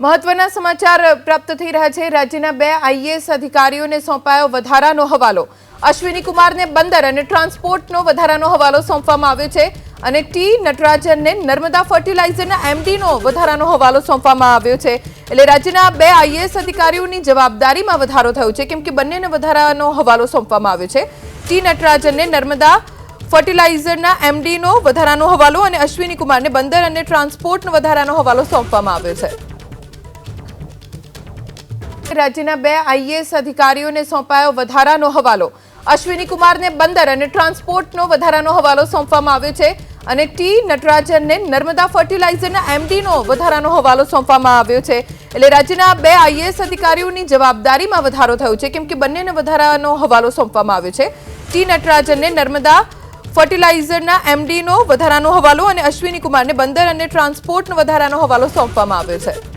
મહત્વના સમાચાર પ્રાપ્ત થઈ રહ્યા છે. રાજ્યના બે આઈએએસ અધિકારીઓને સોંપાયો વધારાનો હવાલો. અશ્વિની કુમારને બંદર અને ટ્રાન્સપોર્ટનો વધારાનો હવાલો સોંપવામાં આવ્યો છે અને ટી નટરાજનને નર્મદા ફર્ટિલાઇઝરના એમડીનો વધારાનો હવાલો સોંપવામાં આવ્યો છે. એટલે રાજ્યના બે આઈએએસ અધિકારીઓની જવાબદારીમાં વધારો થયો છે. કેમ કે બંનેને વધારાનો હવાલો સોંપવામાં આવ્યો છે. ટી નટરાજનને નર્મદા ફર્ટિલાઇઝરના એમડીનો વધારાનો હવાલો અને અશ્વિની કુમારને બંદર અને ટ્રાન્સપોર્ટનો વધારાનો હવાલો સોંપવામાં આવ્યો છે. રાજ્યના બે આઈએએસ અધિકારીઓને સોંપાયો વધારાનો હવાલો. અશ્વિની કુમારને બંદર અને ટ્રાન્સપોર્ટનો વધારાનો હવાલો સોંપવામાં આવ્યો છે અને ટી નટરાજનને નર્મદા ફર્ટિલાઇઝરના એમડીનો વધારાનો હવાલો સોંપવામાં આવ્યો છે. એટલે રાજ્યના બે આઈએએસ અધિકારીઓની જવાબદારીમાં વધારો થયો છે. કેમ કે બંનેને વધારાનો હવાલો સોંપવામાં આવ્યો છે. ટી નટરાજનને નર્મદા ફર્ટિલાઇઝરના એમડીનો વધારાનો હવાલો અને અશ્વિની કુમારને બંદર અને ટ્રાન્સપોર્ટનો વધારાનો હવાલો સોંપવામાં આવ્યો છે.